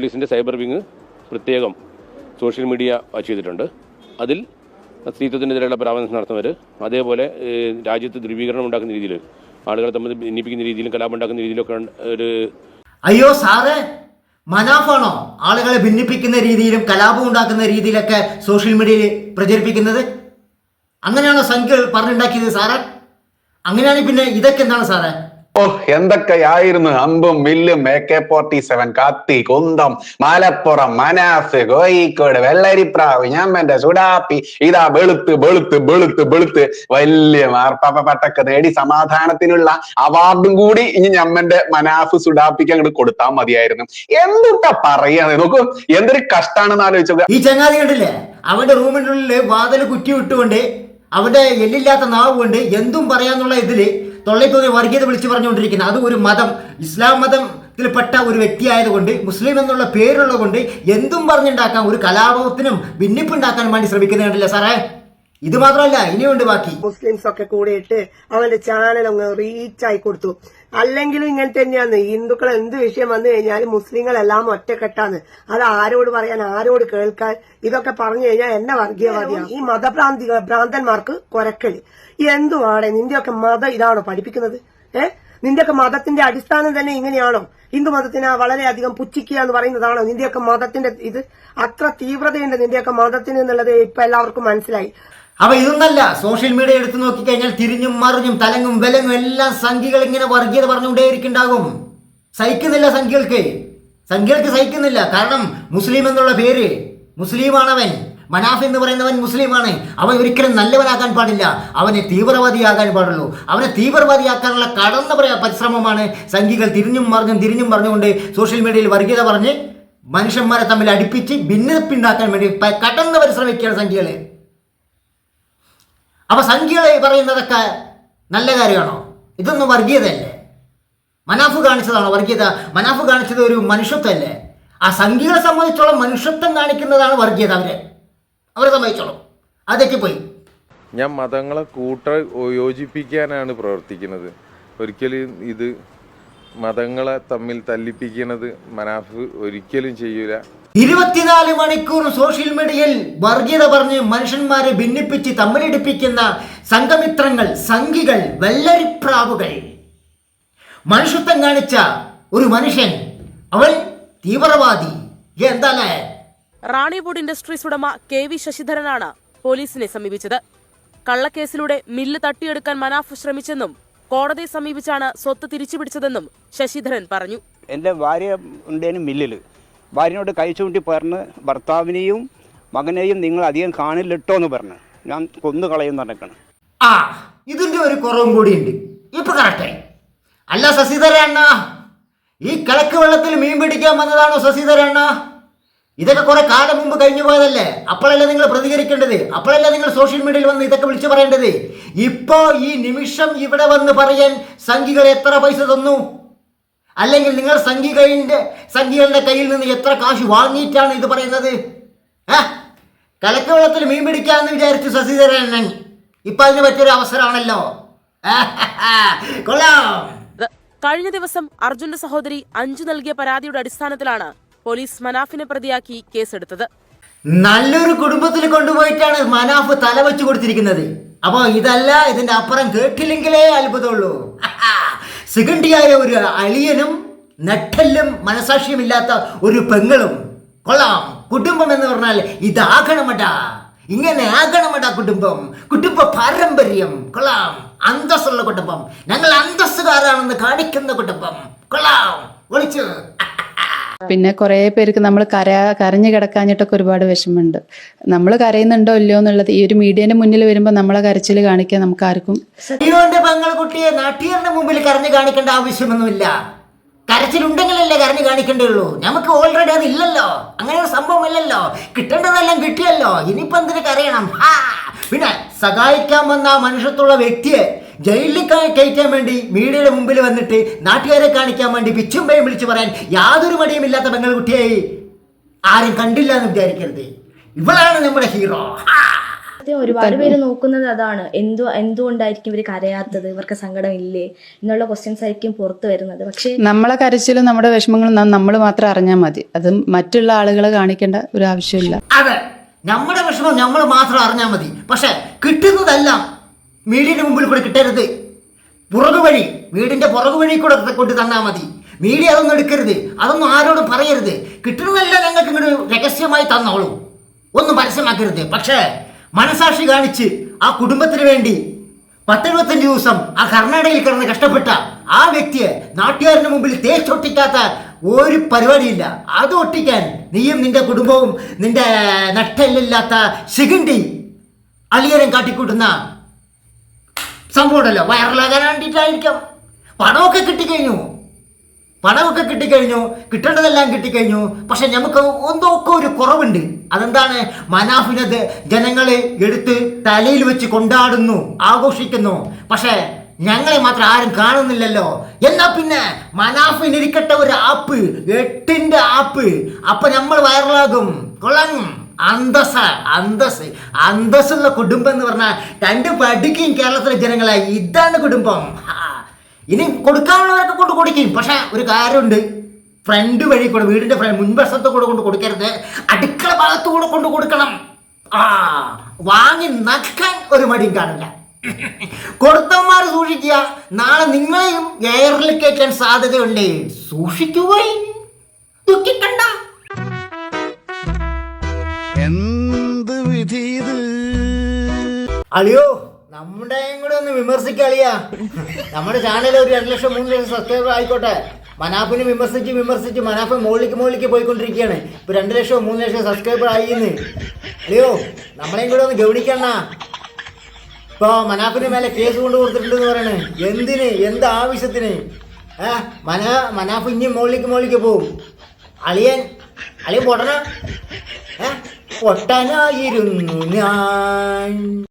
പോലീസിന്റെ cyber wing പ്രത്യേകം social media ചെയ്തിട്ടുണ്ട്. അതിൽ സ്ത്രീത്വത്തിനെതിരെയുള്ള പരാമർശം നടത്തുന്നവർ അതേപോലെ രാജ്യത്ത് ധ്രുവീകരണം ഉണ്ടാക്കുന്ന രീതിയിൽ ആളുകളെ തമ്മിൽ ഭിന്നിപ്പിക്കുന്ന രീതിയിലും കലാപം ഉണ്ടാക്കുന്ന രീതിയിലൊക്കെ ഒരു അയ്യോ സാറേ മനാഫാണോ ആളുകളെ ഭിന്നിപ്പിക്കുന്ന രീതിയിലും കലാപം ഉണ്ടാക്കുന്ന രീതിയിലൊക്കെ സോഷ്യൽ മീഡിയയിൽ പ്രചരിപ്പിക്കുന്നത്? അങ്ങനെയാണോ സംഖ്യകൾ പറഞ്ഞുണ്ടാക്കിയത് സാറേ? അങ്ങനെയാണെങ്കിൽ പിന്നെ ഇതൊക്കെ എന്താണ് സാറേ? ഓ എന്തൊക്കെയായിരുന്നു അമ്പും വില്ലും എ കെ ഫോർട്ടി സെവൻ കത്തി കുന്തം മലപ്പുറം മനാസ് കോഴിക്കോട് വെള്ളരിപ്രാവ് ഞമ്മന്റെ സുഡാപ്പി ഇതാ വെളുത്ത് വെളുത്ത് വെളുത്ത് വെളുത്ത്. വലിയ മാർപ്പാപ്പ പട്ടൊക്കെ നേടി സമാധാനത്തിനുള്ള അവാർഡും കൂടി ഇനി ഞമ്മന്റെ മനാഫ് സുഡാപ്പിക്ക് അങ്ങോട്ട് കൊടുത്താൽ മതിയായിരുന്നു. എന്തൊക്കെ പറയാതെ നോക്കൂ എന്തൊരു കഷ്ടാണെന്ന് ആലോചിച്ചത് ഈ ചങ്ങാതി കണ്ടില്ലേ? അവന്റെ റൂമിനുള്ളിൽ വാതിൽ കുറ്റി വിട്ടുകൊണ്ട് അവന്റെ എല്ലില്ലാത്ത നാവ് കൊണ്ട് എന്തും പറയാന്നുള്ള ഇതിൽ തൊള്ളയ്ക്കൊരു വർഗീയത വിളിച്ചു പറഞ്ഞുകൊണ്ടിരിക്കുന്നത്. അത് ഒരു മതം ഇസ്ലാം മതത്തിൽപ്പെട്ട ഒരു വ്യക്തിയായതുകൊണ്ട് മുസ്ലിം എന്നുള്ള പേരുള്ളത് കൊണ്ട് എന്തും പറഞ്ഞുണ്ടാക്കാൻ ഒരു കലാപത്തിനും ഭിന്നിപ്പുണ്ടാക്കാൻ വേണ്ടി ശ്രമിക്കുന്നുണ്ടല്ലേ സാറേ? ഇത് മാത്രമല്ല ഇനിയുണ്ട് ബാക്കി. മുസ്ലിംസ് ഒക്കെ കൂടിയിട്ട് അവന്റെ ചാനൽ അങ്ങ് റീച്ച് ആയി കൊടുത്തു. അല്ലെങ്കിലും ഇങ്ങനെ തന്നെയാണ്. ഹിന്ദുക്കൾ എന്ത് വിഷയം വന്നു കഴിഞ്ഞാലും മുസ്ലിങ്ങളെല്ലാം ഒറ്റക്കെട്ടാണ്. അത് ആരോട് പറയാൻ ആരോട് കേൾക്കാൻ? ഇതൊക്കെ പറഞ്ഞു കഴിഞ്ഞാൽ എന്നെ വർഗീയവാദിയാണ് ഈ മതഭ്രാന്തി ഭ്രാന്തന്മാർക്ക് കൊരക്കൽ. എന്തുവാടെ? നിന്റെയൊക്കെ മതം ഇതാണോ പഠിപ്പിക്കുന്നത്? ഏഹ് നിന്റെയൊക്കെ മതത്തിന്റെ അടിസ്ഥാനം തന്നെ ഇങ്ങനെയാണോ? ഹിന്ദു മതത്തിനെ വളരെയധികം പുച്ഛിക്കുക എന്ന് പറയുന്നതാണോ? നിന്റെയൊക്കെ മതത്തിന്റെ ഇത് അത്ര തീവ്രതയുണ്ട് നിന്റെയൊക്കെ മതത്തിന് എന്നുള്ളത് ഇപ്പൊ എല്ലാവർക്കും മനസ്സിലായി. അപ്പൊ ഇതൊന്നല്ല സോഷ്യൽ മീഡിയ എടുത്തു നോക്കിക്കഴിഞ്ഞാൽ തിരിഞ്ഞും മറിഞ്ഞും തലങ്ങും വിലങ്ങും എല്ലാം സംഖ്യകൾ ഇങ്ങനെ വർഗീയത പറഞ്ഞുകൊണ്ടേയിരിക്കുണ്ടാകും സഹിക്കുന്നില്ല സംഖ്യകൾക്ക്. സംഖ്യകൾക്ക് സഹിക്കുന്നില്ല. കാരണം മുസ്ലിം എന്നുള്ള പേര് മുസ്ലിമാണവൻ. മനാഫ് എന്ന് പറയുന്നവൻ മുസ്ലിമാണ്. അവൻ ഒരിക്കലും നല്ലവനാകാൻ പാടില്ല. അവനെ തീവ്രവാദിയാകാൻ പാടുള്ളൂ. അവനെ തീവ്രവാദിയാക്കാനുള്ള കടന്ന പരിശ്രമമാണ് സംഖ്യകൾ തിരിഞ്ഞും മറിഞ്ഞും തിരിഞ്ഞും പറഞ്ഞുകൊണ്ട് സോഷ്യൽ മീഡിയയിൽ വർഗീയത പറഞ്ഞ് മനുഷ്യന്മാരെ തമ്മിൽ അടുപ്പിച്ച് ഭിന്നിപ്പുണ്ടാക്കാൻ വേണ്ടി കടന്ന് പരിശ്രമിക്കുകയാണ് സംഖ്യകൾ അപ്പൊ സംഖ്യകൾ പറയുന്നതൊക്കെ നല്ല കാര്യമാണോ? ഇതൊന്നും വർഗീയതയല്ലേ? മനാഫ് കാണിച്ചതാണോ വർഗീയത? മനാഫ് കാണിച്ചത് ഒരു മനുഷ്യത്വമല്ലേ ആ സംഖ്യകളെ സംബന്ധിച്ചോളം മനുഷ്യത്വം കാണിക്കുന്നതാണ് വർഗീയത അവരെ. അവരെ സംബന്ധിച്ചോളം. അത് തെറ്റിപ്പോയി. ഞാൻ മതങ്ങളെ കൂട്ട യോജിപ്പിക്കാനാണ് പ്രവർത്തിക്കുന്നത്. ഒരിക്കലും ഇത് മതങ്ങളെ തമ്മിൽ തല്ലിപ്പിക്കുന്നത് മനാഫ് ഒരിക്കലും ചെയ്യൂല. ഇരുപത്തിനാല് മണിക്കൂർ സോഷ്യൽ മീഡിയയിൽ വർഗീയത പറഞ്ഞ് മനുഷ്യന്മാരെ ഭിന്നിപ്പിച്ച് തമ്മിലിടിപ്പിക്കുന്ന സംഘമിത്രങ്ങൾ സംഘികൾ വല്ലരിപ്രാവുകൾ മനുഷ്യത്വം കാണിച്ച ഒരു മനുഷ്യൻ അവൻ തീവ്രവാദി. എന്താലേ റാണിവുഡ് ഇൻഡസ്ട്രീസ് ഉടമ കെ വി ശശിധരനാണ് പോലീസിനെ സമീപിച്ചത്. കള്ളക്കേസിലൂടെ മില്ല് തട്ടിയെടുക്കാൻ മനാഫ് ശ്രമിച്ചെന്നും കോടതിയെ സമീപിച്ചാണ് സ്വത്ത് തിരിച്ചുപിടിച്ചതെന്നും ശശിധരൻ പറഞ്ഞു. എന്റെ ഭാര്യ ഉണ്ടേനും മില്ലിൽ ഭാര്യനോട് കൈ ചൂണ്ടി പറഞ്ഞ് ഭർത്താവിനെയും മകനെയും നിങ്ങൾ അധികം കാണില്ലട്ടോ എന്ന് പറഞ്ഞു. ഞാൻ കൊന്നു കളയും നടക്കണം ആ ഇതിന്റെ ഒരു കുറവും കൂടിയുണ്ട്. ഇപ്പൊ കറക്റ്റായി. അല്ല ശശിധര അണ്ണ ഈ കിഴക്ക് വെള്ളത്തിൽ മീൻ പിടിക്കാൻ വന്നതാണോ ശശിധര അണ്ണ? ഇതൊക്കെ കുറെ കാലം മുമ്പ് കഴിഞ്ഞു പോയതല്ലേ? അപ്പോഴല്ലേ നിങ്ങൾ പ്രതികരിക്കേണ്ടത്? അപ്പോഴല്ലേ നിങ്ങൾ സോഷ്യൽ മീഡിയയിൽ വന്ന് ഇതൊക്കെ വിളിച്ചു പറയേണ്ടത്? ഇപ്പോ ഈ നിമിഷം ഇവിടെ വന്ന് പറയാൻ സംഘികൾ എത്ര പൈസ തന്നു? അല്ലെങ്കിൽ നിങ്ങൾ സംഘികളുടെ സംഘികളുടെ കയ്യിൽ നിന്ന് എത്ര കാശ് വാങ്ങിയിട്ടാണ് ഇത് പറയുന്നത്? ഏ? കലക്ക് വെള്ളത്തിൽ മീൻ പിടിക്കാന്ന് വിചാരിച്ചു ശശിധരൻ ഇപ്പൊ അതിന് പറ്റിയൊരു അവസരമാണല്ലോ. കൊള്ളാം. കഴിഞ്ഞ ദിവസം അർജുന്റെ സഹോദരി അഞ്ചു നൽകിയ പരാതിയുടെ അടിസ്ഥാനത്തിലാണ് പോലീസ് മനാഫിനെ പ്രതിയാക്കി കേസെടുത്തത്. നല്ലൊരു കുടുംബത്തിൽ കൊണ്ടുപോയിട്ടാണ് മനാഫ് തലവെച്ചു കൊടുത്തിരിക്കുന്നത്. അപ്പോ ഇതല്ല ഇതിന്റെ അപ്പുറം കേട്ടില്ലെങ്കിലേ അത്ഭുതമുള്ളൂ. സിഗണ്ടിയായ ഒരു അളിയനും നട്ടല്ലും മനസാക്ഷിയുമില്ലാത്ത ഒരു പെങ്ങളും. കൊള്ളാം. കുടുംബം എന്ന് പറഞ്ഞാൽ ഇതാകണമടാ. ഇങ്ങനെ ആകണമടാ കുടുംബം. കുടുംബ പാരമ്പര്യം. കൊള്ളാം. അന്തസ്സുള്ള കുടുംബം. ഞങ്ങൾ അന്തസ്സുകാരാണെന്ന് കാണിക്കുന്ന കുടുംബം. കൊള്ളാം. വിളിച്ചു പിന്നെ കുറേ പേർക്ക് നമ്മൾ കര കരഞ്ഞു കിടക്കാഞ്ഞിട്ടൊക്കെ ഒരുപാട് വിഷമമുണ്ട്. നമ്മൾ കരയുന്നുണ്ടോ ഇല്ലയോ എന്നുള്ളത് ഈ ഒരു മീഡിയന്റെ മുന്നിൽ വരുമ്പോൾ നമ്മളെ കരച്ചിൽ കാണിക്കാൻ നമുക്ക് ആർക്കും പെങ്ങൾ കുട്ടിയെ നാട്ടുകാരുടെ മുമ്പിൽ കരഞ്ഞു കാണിക്കേണ്ട ആവശ്യമൊന്നുമില്ല. കരച്ചിലുണ്ടെങ്കിലല്ലേ കരഞ്ഞു കാണിക്കേണ്ടതുള്ളൂ നമുക്ക് ഓൾറെഡി അത് ഇല്ലല്ലോ. അങ്ങനെ ഒരു സംഭവം ഇല്ലല്ലോ. കിട്ടേണ്ടതെല്ലാം കിട്ടിയല്ലോ. ഇനിയിപ്പോ എന്തിനു കരയണം! പിന്നെ സഹായിക്കാൻ വന്ന മനുഷ്യത്തുള്ള വ്യക്തിയെ ജയിലിൽ ക- കയറ്റാൻ വേണ്ടി മീഡിയയുടെ മുമ്പിൽ വന്നിട്ട് നാട്ടുകാരെ കാണിക്കാൻ വേണ്ടി പിച്ചും പേയും വിളിച്ചു പറയാൻ യാതൊരു മടിയുമില്ലാത്ത ഇല്ലാത്ത പെങ്ങൾകുട്ടിയായി ആരും കണ്ടില്ല എന്ന് വിചാരിക്കരുത്. ഇവളാണ് നമ്മുടെ ഹീറോ. ഒരുപാട് പേര് നോക്കുന്നത് അതാണ്. എന്തോ എന്തുകൊണ്ടായിരിക്കും ഇവർ കരയാത്തത്? ഇവർക്ക് സങ്കടം ഇല്ലേ എന്നുള്ള ക്വസ്റ്റ്യൻസ് ആയിരിക്കും പുറത്തു വരുന്നത്. പക്ഷേ നമ്മളെ കരച്ചിലും നമ്മുടെ വിഷമങ്ങളും നമ്മൾ മാത്രം അറിഞ്ഞാൽ മതി. അത് മറ്റുള്ള ആളുകളെ കാണിക്കേണ്ട ഒരു ആവശ്യമില്ല. അതെ. നമ്മുടെ വിഷമം നമ്മൾ മാത്രം അറിഞ്ഞാൽ മതി. പക്ഷെ കിട്ടുന്നതെല്ലാം മീഡിയയുടെ മുമ്പിൽ കൂടെ കിട്ടരുത്. പുറകു വഴി വീടിന്റെ പുറകു വഴി കൂടെ കൊണ്ട് തന്നാൽ മതി. മീഡിയ അതൊന്നും എടുക്കരുത്. അതൊന്നും ആരോടും പറയരുത്. കിട്ടുന്നതെല്ലാം ഞങ്ങൾക്ക് ഇങ്ങോട്ട് രഹസ്യമായി തന്നോളൂ. ഒന്നും പരസ്യമാക്കരുത്. പക്ഷേ മനസാക്ഷി കാണിച്ച് ആ കുടുംബത്തിന് വേണ്ടി പത്തെഴുപത്തഞ്ച് ദിവസം ആ കർണാടകയിൽ കിടന്ന് കഷ്ടപ്പെട്ട ആ വ്യക്തിയെ നാട്ടുകാരന് മുമ്പിൽ തേച്ചൊട്ടിക്കാത്ത ഒരു പരിപാടിയില്ല. അത് ഒട്ടിക്കാൻ നീയും നിന്റെ കുടുംബവും നിന്റെ നട്ടെല്ലില്ലാത്ത ശിഖണ്ഡി അളിയരം കാട്ടിക്കൂട്ടുന്ന സംഭവം ഉണ്ടല്ലോ വൈറലാകാൻ വേണ്ടിയിട്ടായിരിക്കാം. പണമൊക്കെ കിട്ടിക്കഴിഞ്ഞു. പണമൊക്കെ കിട്ടിക്കഴിഞ്ഞു. കിട്ടേണ്ടതെല്ലാം കിട്ടിക്കഴിഞ്ഞു. പക്ഷെ നമുക്ക് ഒന്നൊക്കെ ഒരു കുറവുണ്ട്. അതെന്താണ്? മനാഫിനത് ജനങ്ങളെ എടുത്ത് തലയിൽ വെച്ച് കൊണ്ടാടുന്നു ആഘോഷിക്കുന്നു. പക്ഷെ ഞങ്ങളെ മാത്രം ആരും കാണുന്നില്ലല്ലോ. എന്നാ പിന്നെ മനാഫിനിരിക്കട്ടെ ഒരു ആപ്പ് എട്ടിന്റെ ആപ്പ്. അപ്പൊ നമ്മൾ വൈറലാകും കൊള്ളാം. അന്തസ് അന്തസ് അന്തസ്സുള്ള കുടുംബം എന്ന് പറഞ്ഞാൽ രണ്ട് പഠിക്കും കേരളത്തിലെ ജനങ്ങളെ ഇതാണ് കുടുംബം. ഇനി കൊടുക്കാനുള്ളവരൊക്കെ കൊണ്ട് കൊടുക്കും. പക്ഷെ ഒരു കാര്യമുണ്ട്. ഫ്രണ്ട് വഴി കൂടെ വീടിന്റെ ഫ്രണ്ട് മുൻവശത്ത് കൂടെ കൊണ്ട് കൊടുക്കരുത്. അടുക്കള ഭാഗത്ത് കൂടെ കൊണ്ട് കൊടുക്കണം. ആ വാങ്ങി നക്കാൻ ഒരു മടിയും കാണില്ല. കൊടുത്തന്മാർ സൂക്ഷിക്കുക. നാളെ നിങ്ങളെയും എയറിൽ കയറ്റാൻ സാധ്യതയുണ്ട്. സൂക്ഷിക്കുകയും ദുഃഖിക്കണ്ട. ഇത് അളിയോ നമ്മുടെ കൂടെ ഒന്ന് വിമർശിക്കളിയാ നമ്മുടെ ചാനൽ ഒരു രണ്ട് ലക്ഷം മൂന്ന് ലക്ഷം സബ്സ്ക്രൈബർ ആയിക്കോട്ടെ. മനാഫിനെ വിമർശിച്ച് വിമർശിച്ച് മനാഫ് മുകളിലേക്ക് മുകളിലേക്ക് പോയിക്കൊണ്ടിരിക്കുകയാണ്. ഇപ്പൊ രണ്ട് ലക്ഷം മൂന്ന് ലക്ഷം സബ്സ്ക്രൈബർ ആയിന്ന്. അളിയോ നമ്മളെയും കൂടെ ഒന്ന് ഗൗണിക്കണ്ണ ഇപ്പൊ മനാഫിന് മേലെ കേസ് കൊണ്ട് കൊടുത്തിട്ടുണ്ടെന്ന് പറയണേ. എന്തിന്? എന്ത് ആവശ്യത്തിന്? ഏ മന മനാഫ് ഇനി മുകളിലേക്ക് മുകളിലേക്ക് പോവും അളിയൻ അളിയൻ പൊട്ടന. ഏ പൊട്ടനായിരുന്നു ഞാൻ.